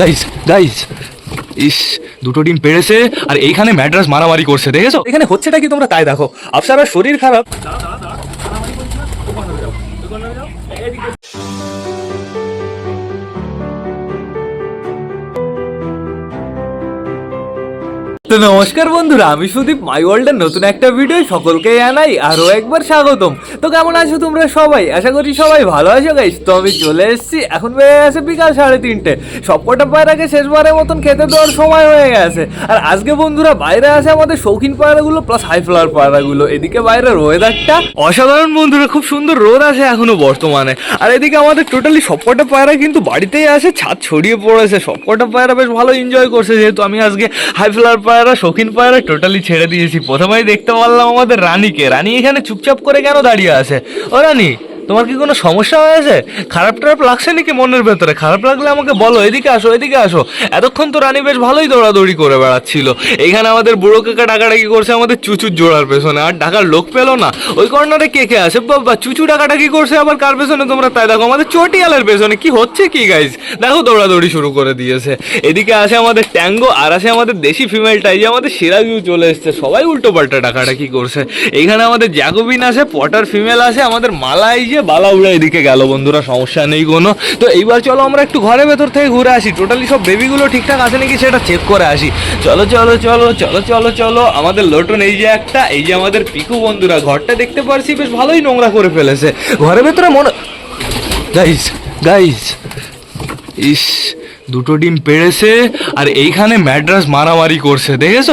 Guys guys ইস, দুটো ডিম পেড়েছে আর এইখানে ম্যাড্রাস মারামারি করছে, দেখেছ? এখানে হচ্ছেটা কি তোমরা তাই দেখো। আফসারার শরীর খারাপ। তো নমস্কার বন্ধুরা, আমি সুদীপ মাই ওয়ার্ল্ডের নতুন একটা ভিডিও সকলকে জানাই আরও একবার স্বাগতম। তো কেমন আছো তোমরা সবাই? আশা করি সবাই ভালো আছো গাইস তো আমি চলে এসেছি, এখন বেড়ে গেছে বিকাল সাড়ে তিনটে। সবকটা পায়রাকে শেষবারের মতন খেতে দেওয়ার সময় হয়ে গেছে। আর আজকে বন্ধুরা, বাইরে আছে আমাদের শৌখিন পায়রাগুলো প্লাস হাই ফ্লাওয়ার পায়রাগুলো। এদিকে বাইরের ওয়েদারটা অসাধারণ বন্ধুরা, খুব সুন্দর রোদ আছে এখনও বর্তমানে। আর এদিকে আমাদের টোটালি সবকটা পায়রা কিন্তু বাড়িতেই আছে, ছাদ ছড়িয়ে পড়েছে। সবকটা পায়রা বেশ ভালো এনজয় করছে, যেহেতু আমি আজকে হাই ফ্লাওয়ার পায়রা শৌখিন পায়রা টোটালি ছেড়ে দিয়েছি। প্রথমেই দেখতে পারলাম আমাদের রানীকে। রানী এখানে চুপচাপ করে কেন দাঁড়িয়ে আছে? ও রানী তোমার কি কোনো সমস্যা হয়েছে? খারাপ টারাপ লাগছে নাকি মনের ভেতরে? খারাপ লাগলে আমাকে বলো, এদিকে আসো এদিকে আসো। এতক্ষণ তো রানী বেশ ভালোই দৌড়াদৌড়ি করে বেড়াচ্ছিল। এইখানে আমাদের বুড়ো কাকা ডাকাডাকি করছে আমাদের চুচুর জোড়ার পেছনে। আর ডাকার লোক পেল না। ওই কর্নারে কে কে আছে? বাবা, চুচু ডাকাডাকি করছে আবার কার পেছনে তোমরা? তাই দেখো, আমাদের চটিয়ালের পেছনে। কি হচ্ছে কি গাইজ দেখো, দৌড়াদৌড়ি শুরু করে দিয়েছে। এদিকে আসে আমাদের ট্যাঙ্গো, আর আসে আমাদের দেশি ফিমেলটা এই যে আমাদের সিরাজু চলে এসছে। সবাই উল্টো পাল্টা ডাকাডাকি করছে। এইখানে আমাদের জ্যাকোবিন আছে, পটার ফিমেল আছে, আমাদের মালা এই যে বালা উড়ে এদিকে গেল বন্ধুরা, সমস্যা নেই কোনো। তো এইবার চলো আমরা একটু ঘরের ভেতর থেকে ঘুরে আসি। টোটালি সব বেবিগুলো ঠিকঠাক আছে নাকি সেটা চেক করে আসি। চলো চলো চলো চলো চলো চলো, আমাদের লোটন এই যে একটা, এই যে আমাদের পিকু বন্ধুরা, ঘরটা দেখতে পারছি, বেশ ভালোই নোংরা করে ফেলেছে। ঘরের ভেতরে মনে গাইস গাইস ইস দুটো ডিম পেড়েছে, আর এইখানে ম্যাড্রাস মারামারি করছে, দেখেছ?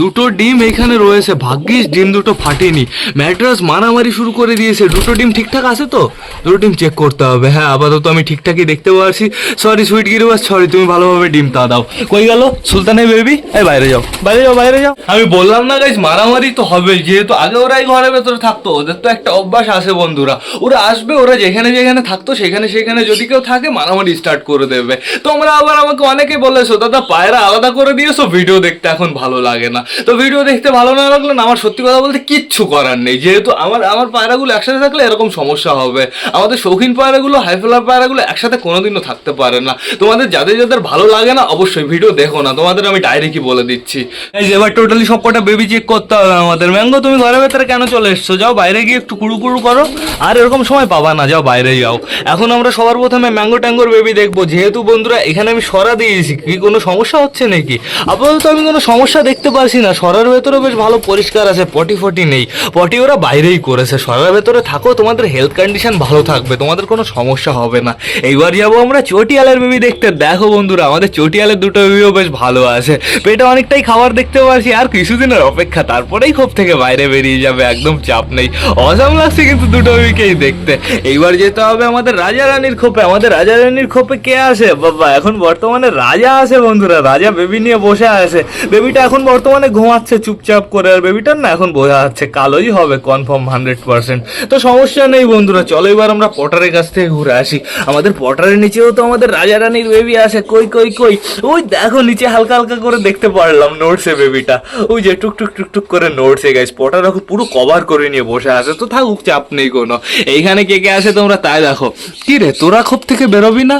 দুটো ডিম এখানে রয়েছে, ভাগ্যিস ডিম দুটো ফাটেনি। ম্যাড্রাস মারামারি শুরু করে দিয়েছে, দুটো ডিম ঠিকঠাক আছে তো? দুটো ডিম চেক করতে হবে হ্যাঁ আপাতত আমি ঠিকঠাকই দেখতে পারছি। সরি সুইট গিরিবাস সরি তুমি ভালোভাবে ডিমটা দাও। কই গেল? সুলতানের বেবি এই, বাইরে যাও। বাইরে যাও বাইরে যাও। আমি বললাম না গাইজ মারামারি তো হবে যেহেতু আগে ওরাই ঘরের ভেতরে থাকতো, ওদের তো একটা অভ্যাস আছে বন্ধুরা। ওরা আসবে, ওরা যেখানে যেখানে থাকতো, সেখানে সেখানে যদি কেউ থাকে, মারামারি স্টার্ট করে দেবে। তোমরা আবার আমাকে অনেকে বলেছ, দাদা, পায়রা আলাদা করে দিয়েছ ভিডিও দেখতে এখন ভালো লাগে না। তো ভিডিও দেখতে ভালো না লাগলে না, আমার সত্যি কথা বলতে কিচ্ছু করার নেই। যেহেতু আমার আমার পায়রাগুলো একসাথে থাকলে এরকম সমস্যা হবে। আমাদের শৌখিন পায়রাগুলো, হাইফ্লার পায়রাগুলো একসাথে কোনোদিনও থাকতে পারে না। তোমাদের যাদের যাদের ভালো লাগে না, অবশ্যই ভিডিও দেখো না। তোমাদের আমি ডাইরেক্টই বলে দিচ্ছি। এই যে এবার টোটালি সবকটা বেবি চেক করতে হবে আমাদের। ম্যাঙ্গো, তুমি ঘরের ভেতরে কেন চলে এসছো? যাও বাইরে গিয়ে একটু কুড়ু কুড়ু করো। আর এরকম সময় পাবা না। যাও বাইরে যাও। এখন আমরা সবার প্রথমে ম্যাঙ্গো ট্যাঙ্গোর বেবি দেখব। যেহেতু বন্ধুরা এখানে আমি সরা দিয়েছি। কি কোনো সমস্যা হচ্ছে নাকি? আপাতত আমি কোনো সমস্যা দেখতে পারছি না। সরার ভেতরে বেশ ভালো পরিষ্কার আছে, পটি ফটি নেই। পটি ওরা বাইরেই করেছে। সরার ভেতরে থাকো, তোমাদের হেলথ কন্ডিশন ভালো থাকবে, তোমাদের কোনো সমস্যা হবে না। এইবার যাব আমরা চটিয়ালের বেবি দেখতে। দেখো বন্ধুরা, আমাদের চটিয়ালের দুটো বেবিও বেশ ভালো আছে। পেটে অনেকটাই খাবার দেখতে পাচ্ছি আর কিছুদিনের অপেক্ষা, তারপরেই খোপ থেকে বাইরে বেরিয়ে যাবে, একদম চাপ নেই। অজাম লাগছে কিন্তু দুটো বেবিকেই দেখতে। এইবার যেতে হবে আমাদের রাজা রানীর খোপে। আমাদের রাজা রানীর খোপে কে আছে? বাবা, এখন বর্তমানে রাজা আছে বন্ধুরা, রাজা বেবি নিয়ে বসে আছে। বেবিটা এখন বর্তমানে ঘুমাচ্ছে চুপচাপ করে, আর বেবিটার না এখন বোঝা যাচ্ছে কালোই হবে কনফার্ম হান্ড্রেড পার্সেন্ট তো সমস্যা নেই বন্ধুরা, চলো এবার আমরা পটারের কাছ থেকে ঘুরে আসি। আমাদের পটারের নিচেও তো আমাদের রাজা রানীর বেবি আছে, কই কই কই। ওই দেখো, নিচে হালকা হালকা করে দেখতে পারলাম নোটসে বেবিটা ওই যে টুক টুক টুক টুক করে নোটসে গাইস পটার এখন পুরো কভার করে নিয়ে বসে আছে, তো থাকুক, চাপ নেই কোনো। এইখানে কে কে আছে তোমরা তাই দেখো। কি রে, তোরা খোপ থেকে বেরোবি না?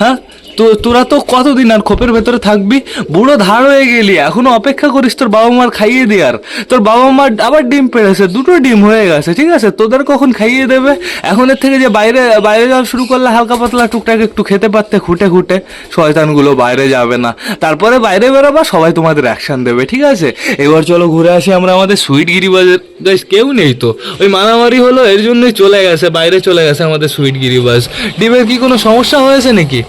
হ্যাঁ? তো, তোরা তো কতদিন আর খোপের ভেতরে থাকবি? বুড়ো ধার হয়ে গেলি, এখনও অপেক্ষা করিস তোর বাবা মার খাইয়ে দেওয়ার তোর বাবা মার আবার ডিম পেড়েছে, দুটো ডিম হয়ে গেছে, ঠিক আছে? তোদের কখন খাইয়ে দেবে? এখন এর থেকে যে বাইরে বাইরে যাওয়া শুরু করলে হালকা পাতলা টুকটাক একটু খেতে পারতে, খুঁটে খুঁটে, শয়তানগুলো বাইরে যাবে না। তারপরে বাইরে বেরোবা, সবাই তোমাদের অ্যাকশন দেবে, ঠিক আছে? এবার চলো ঘুরে আসি আমরা আমাদের সুইট গিরিবাজের। বেশ, কেউ নেই তো। ওই মারামারি হলো, এর জন্যই চলে গেছে, বাইরে চলে গেছে আমাদের সুইট গিরিবাজ। ডিমের কি কোনো সমস্যা হয়েছে নাকি?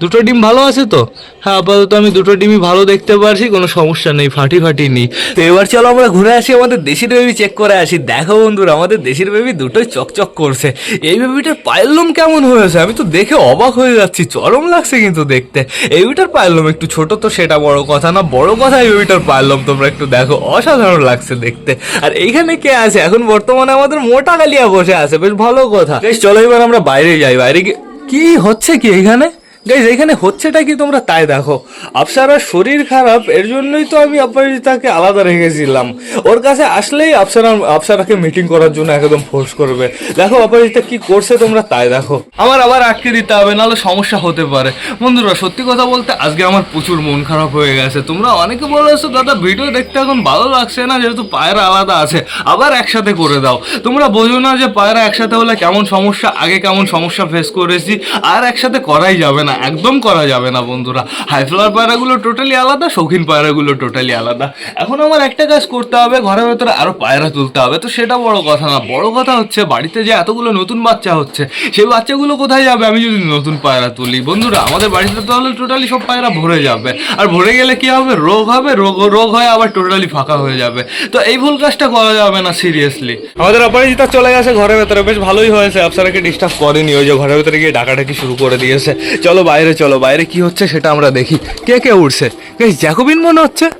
দুটো ডিম ভালো আছে তো? হ্যাঁ আপাতত আমি দুটো ডিমই ভালো দেখতে পারছি, কোনো সমস্যা নেই, ফাটি ফাটি নেই। তো এবার চলো আমরা ঘুরে আসি আমাদের দেশির বেবি চেক করে আসি। দেখো বন্ধুরা, আমাদের দেশির বেবি দুটোই চকচক করছে। এই বেবিটার পায়ের লোম কেমন হয়েছে? আমি তো দেখে অবাক হয়ে যাচ্ছি, চরম লাগছে কিন্তু দেখতে। এই বেবিটার পায়ের লোম একটু ছোট তো, সেটা বড় কথা না, বড় কথা এই বেবিটার পায়ের লোম তোমরা একটু দেখো। অসাধারণ লাগছে দেখতে। আর এইখানে কে আছে? এখন বর্তমানে আমাদের মোটা গালিয়া বসে আছে, বেশ ভালো কথা। বেশ, চলো এবার আমরা বাইরে যাই। বাইরে গিয়ে কি হচ্ছে কি এখানে? গাইজ এখানে হচ্ছেটা কি তোমরা তাই দেখো। আফসারার শরীর খারাপ, এর জন্যই তো আমি অপরাজিতাকে আলাদা রেখেছিলাম। ওর কাছে আসলেই আফসারা আফসারাকে মিটিং করার জন্য একদম ফোর্স করবে। দেখো অপরাজিতা কি করছে তোমরা তাই দেখো। আমার আবার আটকে দিতে হবে, নাহলে সমস্যা হতে পারে। বন্ধুরা, সত্যি কথা বলতে আজকে আমার প্রচুর মন খারাপ হয়ে গেছে। তোমরা অনেকে বলেছ দাদা ভিডিও দেখতে এখন ভালো লাগছে না, যেহেতু পায়রা আলাদা আছে। আবার একসাথে করে দাও। তোমরা বোঝো না যে পায়রা একসাথে হলে কেমন সমস্যা, আগে কেমন সমস্যা ফেস করেছি, আর একসাথে করাই যাবে না। একদম করা যাবে না, বন্ধুরা। হাই ফ্লাওয়ার পায়রাগুলো টোটালি আলাদা, শৌখিন পায়রাগুলো টোটালি আলাদা। এখন আমার একটা কাজ করতে হবে, ঘরের ভেতরে আরও পায়রা তুলতে হবে। তো সেটা বড় কথা না, বড় কথা হচ্ছে বাড়িতে যে এতগুলো নতুন বাচ্চা হচ্ছে, সেই বাচ্চাগুলো কোথায় যাবে? আমি যদি নতুন পায়রা তুলি, বন্ধুরা, আমাদের বাড়িতে তাহলে টোটালি সব পায়রা ভরে যাবে। আর ভরে গেলে কি হবে? রোগ হবে, রোগ রোগ হয়ে আবার টোটালি ফাঁকা হয়ে যাবে। তো এই ভুল কাজটা করা যাবে না সিরিয়াসলি আমাদের অপরাজিতা চলে গেছে ঘরের ভেতরে, বেশ ভালোই হয়েছে। আপনারাকে ডিস্টার্ব করেনি? ওই যে ঘরের ভেতরে গিয়ে ডাকাডাকি শুরু করে দিয়েছে। চলো বাইরে, চলো। বাইরে কি হচ্ছে সেটা আমরা দেখি। কে কে উঠছে গাইস জ্যাকোবিন মনে হচ্ছে?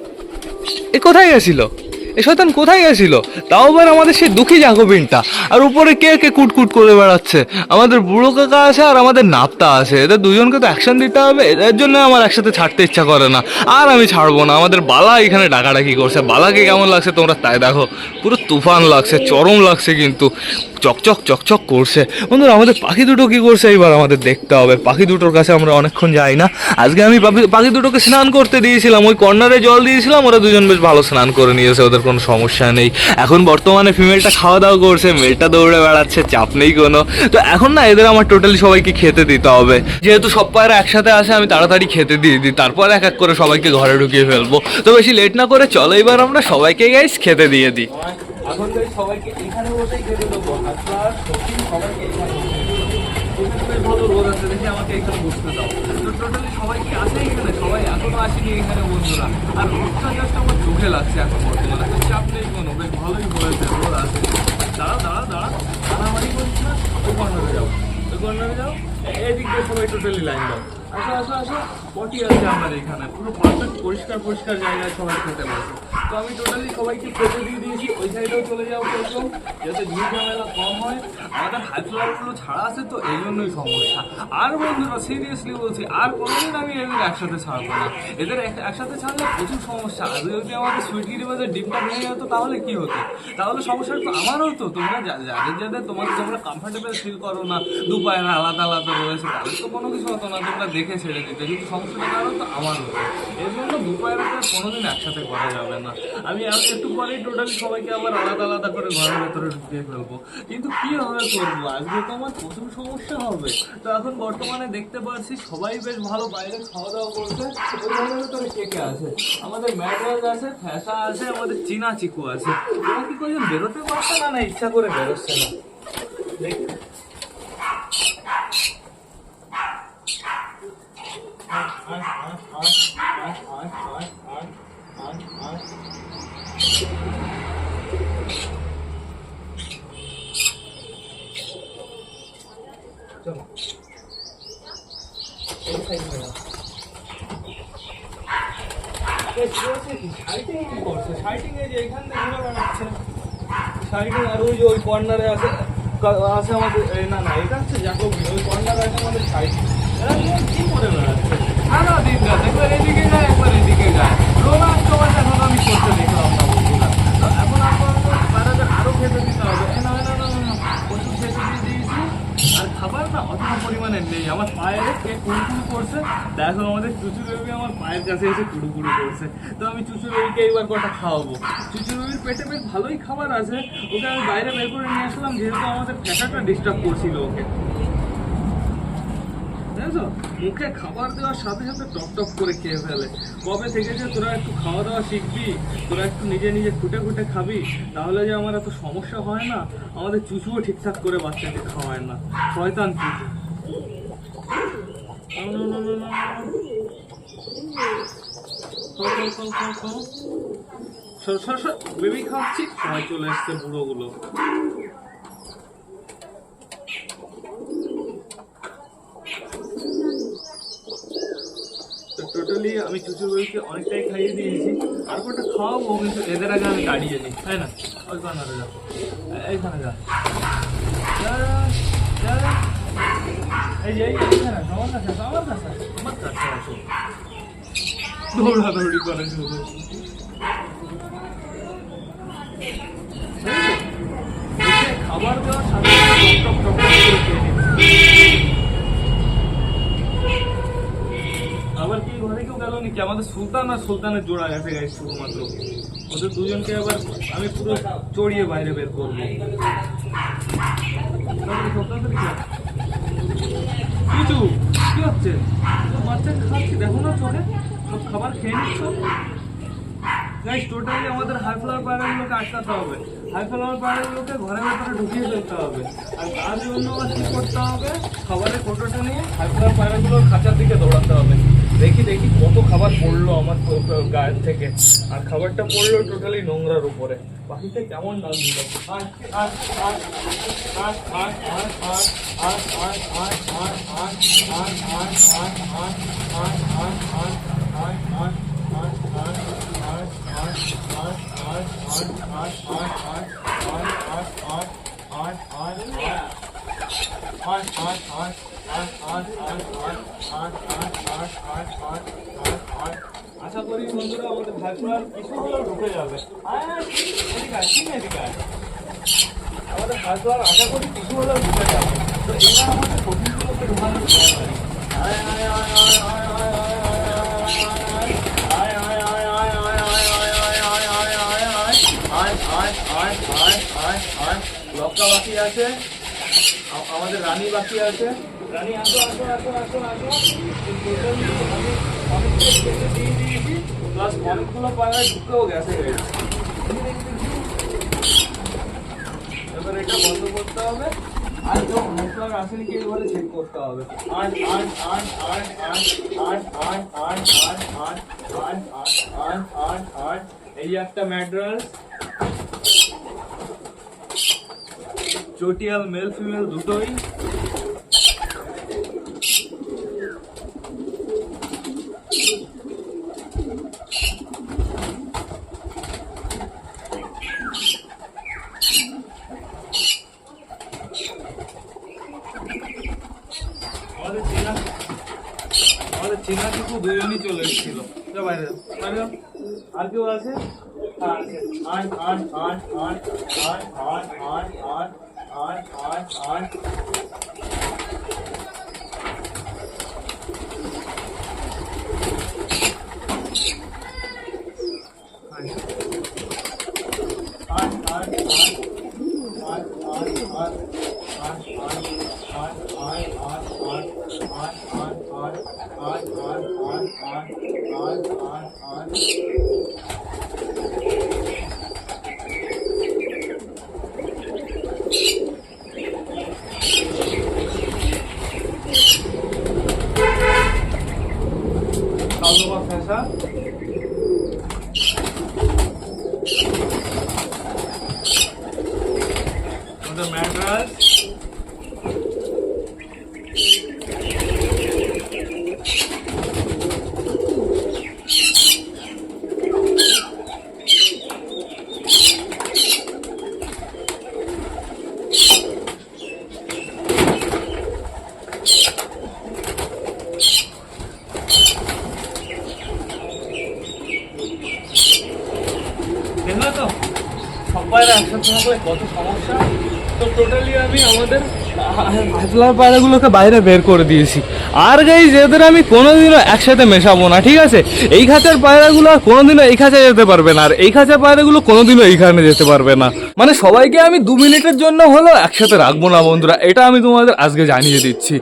এ কোথায় গেছিল এ শয়তান কোথায় গেছিল তাও আবার আমাদের সেই দুঃখী জাকবিনটা আর উপরে কে কে কুটকুট করে বেড়াচ্ছে? আমাদের বুড়ো কাকা আছে আর আমাদের নাপ্তা আছে। এদের দুজনকে তো অ্যাকশন দিতে হবে। এদের জন্য আমার একসাথে ছাড়তে ইচ্ছা করে না। আর আমি ছাড়বো না। আমাদের বালা এখানে ডাকাডাকি করছে। বালাকে কেমন লাগছে তোমরা তাই দেখো। পুরো তুফান লাগছে, চরম লাগছে কিন্তু। চকচক চকচক করছে। বন্ধুরা, আমাদের পাখি দুটো কি করছে? এবার আমাদের দেখতে হবে। পাখি দুটোর কাছে আমরা অনেকক্ষণ যাই না। আজকে আমি পাখি দুটোকে স্নান করতে দিয়েছিলাম। ওই কর্নারে জল দিয়েছিলাম। ওরা দুজন বেশ ভালো স্নান করে নিয়েছে, ওদের কোনো সমস্যা নেই। এখন বর্তমানে ফিমেলটা খাওয়া দাওয়া করছে মেলটা দৌড়ে বেড়াচ্ছে, চাপ নেই কোনো। তো এখন না, এদের আমার টোটালি সবাইকে খেতে দিতে হবে। যেহেতু সব পায়রা একসাথে আসে, আমি তাড়াতাড়ি খেতে দিয়ে দিই। তারপর এক এক করে সবাইকে ঘরে ঢুকিয়ে ফেলব। তো বেশি লেট না করে চলো, এবার আমরা সবাইকে গাইস খেতে দিয়ে দিই। এখন তো সবাইকে এখানে বসেই খেতে দেবো হাতলা শৌখিন সবাইকে এখানে ভালো রোদ আছে, দেখে আমাকে এখানে বসতে দাও। টোটালি সবাই আসে এখানে? সবাই এখনও আসেনি এখানে বন্ধুরা। আর রোদটা জাস্ট আমার চোখে লাগছে এখন বর্তমানে। তো চাপ নেই বেশ ভালোই হয়েছে, রোদ আছে। দাঁড়া দাঁড়া দাঁড়া মারামারি করছি না, ওই কর্নারে যাও। ওই যাও। এদিক দিয়ে সবাই টোটালি লাইন দাও। আসো পটি আছে এখানে। পরিষ্কার পরিষ্কার সবাই খেতে তো আমি সবাইকে খেতে দিয়ে দিয়েছি, ওই সাইডেও চলে যাতে ঝামেলা কম হয়। ছাড়া আছে তো, এই জন্যই সমস্যা। আর বন্ধুরা সিরিয়াসলি বলছি, আর কোনোদিন আমি এদের একসাথে ছাড়বো না। এদের এক- একসাথে ছাড়লে প্রচুর সমস্যা। আর যদি আমাদের সুইটগিরি বাজার ডিমটা ভেঙে যেত, তাহলে কি হতো? তাহলে সমস্যা তো আমারও হতো তোমরা যাদের যাদের তোমাদের তোমরা কমফর্টেবল ফিল করো না, দু আলাদা আলাদা রয়েছে, তাদের তো কোনো কিছু হতো না। তোমরা দেখে ছেড়ে দিতে। কিন্তু সমস্যাটা কারও তো আমার হতো এর জন্য দু পায়রাটা কোনোদিন একসাথে করা যাবে না। আমি একটু পরেই টোটালি সবাইকে আবার আলাদা আলাদা করে ঘরের ভেতরে ঢুকিয়ে ফেলব। কিন্তু কি হবে করব? আজকে তো আমার প্রচুর সমস্যা হবে। তো এখন বর্তমানে দেখতে পাচ্ছি সবাই বেশ ভালো, বাইরে খাওয়া দাওয়া করছে। ওই ঘরের ভেতরে কে কে আছে? আমাদের ম্যাডরাজ আছে ফ্যাসা আছে, আমাদের চীনা চিকু আছে। ওরা কি কজন বেরোতে পারছে না না ইচ্ছা করে বেরোচ্ছে না? দেখ চলো এই সাইডে যাও। এ, কি হচ্ছে কি? শাইটিং কি করছে? শাইটিং এই যে এখান দিয়ে ঘুরে বেড়াচ্ছে। শাইটিং আর ওই যে ওই কর্নারে আছে আছে আমাদের না না এটা হচ্ছে জ্যাকবি ওই কর্নারে আছে আমাদের শাইটিং এরা দুজন কি করে বেড়াচ্ছে সারা দিন রাত একবার এদিকে যায় একবার এদিকে যায় রোনাল্ড তোমার এখন আমি করতে দেখলাম না বন্ধুরা তো এখন আপনাদের তারাদের আরও খেতে দিতে হবে এ না না না না না প্রচুর খেতে দিয়ে দিয়েছি আর খাবার না অতটা পরিমাণে নেই আমার পায়ে কে কুড়ুকুড়ু করছে দেখো আমাদের চুচু আমার কাছে এসে কুড়ুকুড়ু করছে। তো আমি চুচু বেবিকে এইবার কটা খাওয়াবো। চুচু বেবির পেটে বেশ ভালোই খাবার আছে। ওকে আমি বাইরে বের করে নিয়ে আসলাম, যেহেতু আমাদের ফ্যাটাটা ডিস্টার্ব করছিল ওকে। মুখে খাবার দেওয়ার সাথে সাথে টপ টপ করে খেয়ে ফেলে। কবে থেকে যে তোরা একটু খাওয়া দাওয়া শিখবি, তোরা একটু নিজে নিজে খুঁটে খুঁটে খাবি, তাহলে যে আমার এত সমস্যা হয় না, আমাদের চুচুও ঠিকঠাক করে বাচ্চাকে খাওয়ায় না। শয়তান চুচু। বেবি খাচ্ছি সবাই চলে এসছে বুড়োগুলো টোটালি আমি চুচু বেবিকে অনেকটাই খাইয়ে দিয়েছি আর কটা খাওয়াবো কিন্তু এদের আগে আমি দাঁড়িয়ে নিই তাই না ওই কর্নারে যা এইখানে যা। এই যে এইখানে, আমার কাছে আমার কাছে আমার কাছে আসো। দৌড়াদৌড়ি করে। এসে খাবার। আবার কি ঘরে কেউ গেল নাকি আমাদের সুলতান আর সুলতানের জোড়া গেছে গাইস শুধুমাত্র ওদের দুজনকে আবার আমি পুরো চড়িয়ে বাইরে বের করব? কিছু কি হচ্ছে বাচ্চা খাচ্ছি, দেখো না চোখে সব খাবার খেয়ে নিচ্ছ টোটালি আমাদের হাই ফ্লাওয়ার আটকাতে হবে হাই ফ্লাওয়ার পায়রাগুলোকে ঘরের ভেতরে ঢুকিয়ে ফেলতে হবে আর তার জন্য আবার কি করতে হবে খাবারের কোটোটা নিয়ে হাই ফ্লাওয়ার খাঁচার দিকে দৌড়াতে হবে দেখি দেখি কত খাবার পড়ল আমার গায়ের থেকে আর খাবারটা পড়ল টোটালি নোংরার উপরে পাখিটা কেমন নাম দিল আয়, আয়, আয়, আয়, আশা করি বন্ধুরা আমাদের ভাইপুরার কিছু হলেও ঢুকে যাবে। আমাদের ভাইপুরার আশা করি কিছু হলেও ঢুকে যাবে তো এবার আমাদের কঠিনগুলোকে ঢুকানোর। আয়, আয়, আয়, আয়, আয়, আয়, আয়, আয়, আয়। লক্কা বাকি আছে আমাদের রানী বাকি আছে আর তো আসেনি কি এবারে চেক করতে হবে আট আট আট আট আট আট আট আট আট আট আট আট আট আট আট এই একটা ম্যাড্রাস চটিয়াল মেল ফিমেল দুটোই আমাদের চেনা আমাদের চেনা কিছু দুজনই চলে এসেছিল যা বাইরে যাও, বাইরে যাও। আর কেউ আছে হ্যাঁ, আছে। আট আট আট আট আট আট আট আট আট Aye. আলুমা ফেসা হাফলার পায়রাগুলোকে বাইরে বের করে দিয়েছি। আর গাইজ এদের আমি কোনোদিনও একসাথে মেশাবো না, ঠিক আছে? এই খাঁচার পায়রাগুলো আর কোনোদিনও এই খাঁচায় যেতে পারবে না, আর এই খাঁচার পায়রাগুলো কোনোদিনও এইখানে যেতে পারবে না। মানে সবাইকে আমি দু মিনিটের জন্য হলেও একসাথে রাখব না বন্ধুরা, এটা আমি তোমাদের আজকে জানিয়ে দিচ্ছি।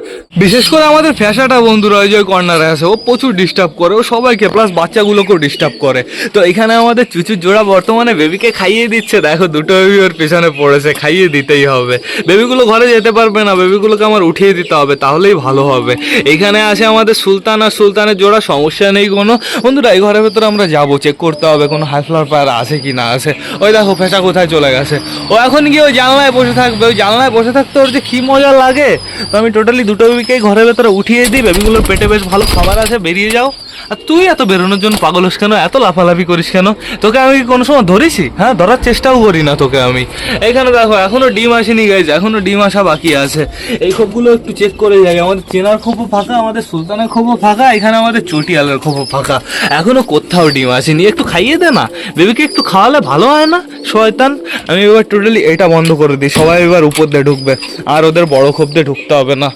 বিশেষ করে আমাদের ফ্যাশাটা বন্ধুরা, ওই যে কর্নারে আছে, ও প্রচুর ডিস্টার্ব করে, ও সবাইকে প্লাস বাচ্চাগুলোকেও ডিস্টার্ব করে। তো এখানে আমাদের চুচুর জোড়া বর্তমানে বেবিকে খাইয়ে দিচ্ছে। দেখো, দুটো বেবি ওর পেছনে পড়েছে, খাইয়ে দিতেই হবে। বেবিগুলো ঘরে যেতে পারবে না বেবিগুলোকে আমার উঠিয়ে দিতে হবে, তাহলেই ভালো হবে। এখানে আছে আমাদের সুলতান, আর সুলতানের জোড়া, সমস্যা নেই কোনো। বন্ধুরা, এই ঘরের ভেতরে আমরা যাব চেক করতে হবে কোনো হাই ফ্লাওয়ার পায়রা আছে কি না আছে। ওই দেখো ফেসা কোথায় চলে গেছে? ও এখন গিয়ে ওই জানলায় বসে থাকবে। ওই জানলায় বসে থাকতে ওর যে কি মজা লাগে, তো আমি টোটালি দুটো বেবিকেই ঘরের ভেতরে উঠিয়ে দিই। বেবিগুলোর পেটে বেশ ভালো খাবার আছে, বেরিয়ে যাও। আর তুই এত বেরোনোর জন্য পাগল হোস কেন? এত লাফালাফি করিস কেন? তোকে আমি কোনো সময় ধরেছি? হ্যাঁ ধরার চেষ্টাও করি না তোকে আমি। এখানে দেখো, এখনও ডিম আসেনি গেছে এখনও ডিম আসা বাকি আছে। এই খোপগুলো একটু চেক করে যাই। আমাদের চেনার খোপও ফাঁকা, আমাদের সুলতানের খোপও ফাঁকা, এখানে আমাদের চটিয়ালের খোপও ফাঁকা। এখনও কোথাও ডিম আসেনি। একটু খাইয়ে দে না। বেবিকে একটু খাওয়ালে ভালো হয় না, শয়তান? আমি এবার টোটালি এটা বন্ধ করে দিই। সবাই এবার উপর দিয়ে ঢুকবে, আর ওদের বড় খোপ দিয়ে ঢুকতে হবে না।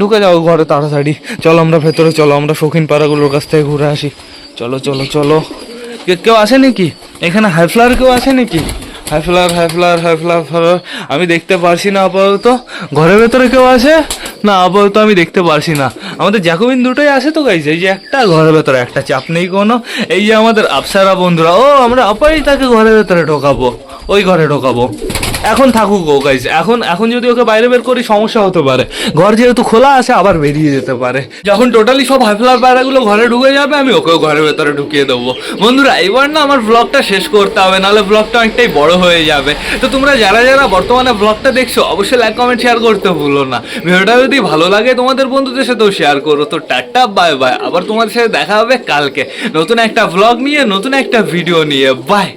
ঢুকে যাও ঘরে তাড়াতাড়ি। চলো আমরা ভেতরে, চলো আমরা শৌখিন পাড়াগুলোর কাছ থেকে ঘুরে আসি। চলো চলো চলো। কেউ আসে নাকি এখানে হাইফ্লার কেউ আসে নাকি high flyer high flyer high flyer flyer. আমি দেখতে পারছি না আপাতত। ঘরের ভেতরে কেউ আছে? না, আপাতত আমি দেখতে পারছি না। আমাদের জ্যাকোবিন দুটোই আছে তো গাইছে এই যে একটা ঘরের ভেতরে, একটা চাপ নেই কোনো। এই যে আমাদের আফসারা বন্ধুরা, ও, আমরা আপাই তাকে ঘরের ভেতরে ঢোকাবো। ওই ঘরে ঢোকাবো। এখন থাকুক ও গাইজ এখন এখন যদি ওকে বাইরে বের করি সমস্যা হতে পারে। ঘর যেহেতু খোলা আছে, আবার বেরিয়ে যেতে পারে। যখন টোটালি সব হাইফ্লার পায়রাগুলো ঘরে ঢুকে যাবে, আমি ওকেও ঘরের ভেতরে ঢুকিয়ে দেবো। বন্ধুরা এবার না আমার ব্লগটা শেষ করতে হবে, নাহলে ব্লগটা অনেকটাই বড় হয়ে যাবে। তো তোমরা যারা যারা বর্তমানে ব্লগটা দেখছ, অবশ্যই লাইক কমেন্ট শেয়ার করতে ভুলো না। ভিডিওটা যদি ভালো লাগে, তোমাদের বন্ধুদের সাথেও শেয়ার করো। তো টাটা বাই বাই আবার তোমাদের সাথে দেখা হবে কালকে। নতুন একটা ব্লগ নিয়ে, নতুন একটা ভিডিও নিয়ে। বাই